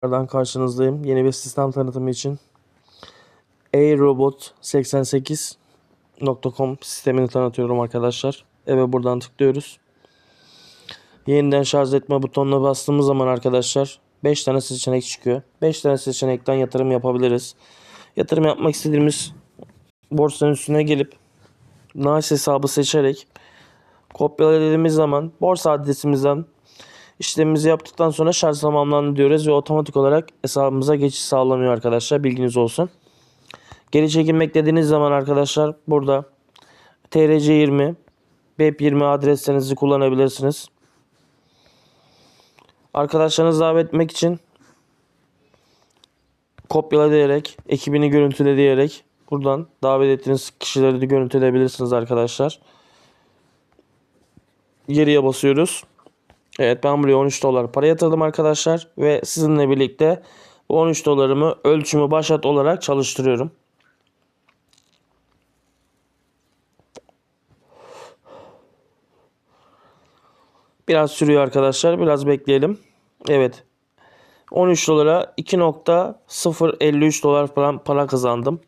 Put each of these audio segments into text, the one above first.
tekrardan karşınızdayım. Yeni bir sistem tanıtımı için airobot88.com sistemini tanıtıyorum arkadaşlar. Eve buradan tıklıyoruz. Yeniden şarj etme butonuna bastığımız zaman arkadaşlar 5 tane seçenek çıkıyor. 5 tane seçenekten yatırım yapabiliriz. Yatırım yapmak istediğimiz borsanın üstüne gelip NAS hesabı seçerek kopyala dediğimiz zaman borsa adresimizden İşlemimizi yaptıktan sonra şarj tamamlandı diyoruz ve otomatik olarak hesabımıza geçiş sağlanıyor arkadaşlar. Bilginiz olsun. Geri çekilmek dediğiniz zaman arkadaşlar burada TRC20 BEP20 adreslerinizi kullanabilirsiniz. Arkadaşlarınızı davet etmek için kopyala diyerek, ekibini görüntüle diyerek buradan davet ettiğiniz kişileri de görüntüleyebilirsiniz arkadaşlar. Geriye basıyoruz. Evet ben buraya 13 dolar para yatırdım arkadaşlar ve sizinle birlikte bu 13 dolarımı ölçümü başlat olarak çalıştırıyorum. Biraz sürüyor arkadaşlar. Biraz bekleyelim. Evet. 13 dolara 2.053 dolar para, para kazandım.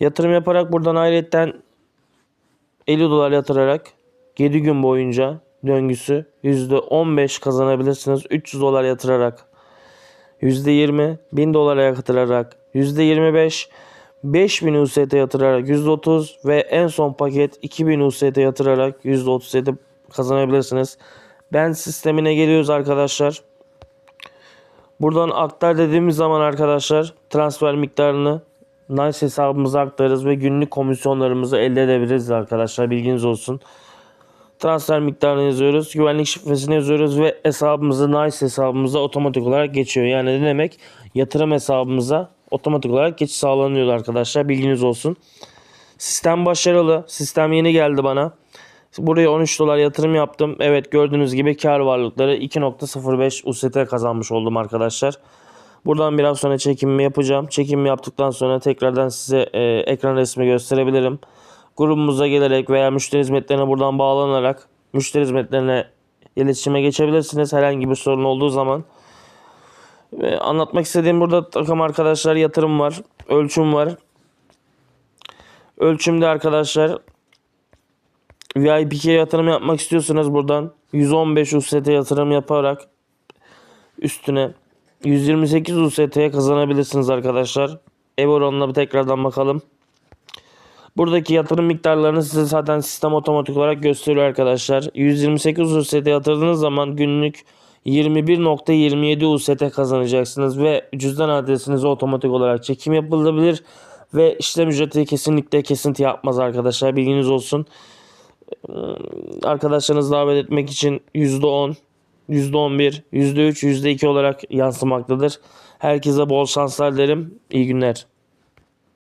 Yatırım yaparak buradan ayrıyetten 50 dolar yatırarak 7 gün boyunca döngüsü %15 kazanabilirsiniz. 300 dolar yatırarak %20 1000 dolara yatırarak %25 5000 UST yatırarak %30 ve en son paket 2000 UST yatırarak %37 kazanabilirsiniz. Ben sistemine geliyoruz arkadaşlar. Buradan aktar dediğimiz zaman arkadaşlar transfer miktarını Nice hesabımıza aktarırız ve günlük komisyonlarımızı elde edebiliriz arkadaşlar bilginiz olsun transfer miktarını yazıyoruz. Güvenlik şifresini yazıyoruz ve hesabımızı Nice hesabımıza otomatik olarak geçiyor. Yani ne demek? Yatırım hesabımıza otomatik olarak geçiş sağlanıyor arkadaşlar. Bilginiz olsun. Sistem başarılı. Sistem yeni geldi bana. Buraya 13 dolar yatırım yaptım. Evet gördüğünüz gibi kar varlıkları 2.05 UST kazanmış oldum arkadaşlar. Buradan biraz sonra çekimimi yapacağım. Çekimimi yaptıktan sonra tekrardan size e, ekran resmi gösterebilirim grubumuza gelerek veya müşteri hizmetlerine buradan bağlanarak müşteri hizmetlerine iletişime geçebilirsiniz herhangi bir sorun olduğu zaman. Ve anlatmak istediğim burada takım arkadaşlar yatırım var, ölçüm var. Ölçümde arkadaşlar VIP'ye yatırım yapmak istiyorsanız buradan 115 UST yatırım yaparak üstüne 128 UST'ye kazanabilirsiniz arkadaşlar. Ev oranına bir tekrardan bakalım. Buradaki yatırım miktarlarını size zaten sistem otomatik olarak gösteriyor arkadaşlar. 128 UST yatırdığınız zaman günlük 21.27 UST kazanacaksınız ve cüzdan adresinize otomatik olarak çekim yapılabilir ve işlem ücreti kesinlikle kesinti yapmaz arkadaşlar bilginiz olsun. Arkadaşlarınızı davet etmek için %10, %11, %3, %2 olarak yansımaktadır. Herkese bol şanslar derim. İyi günler.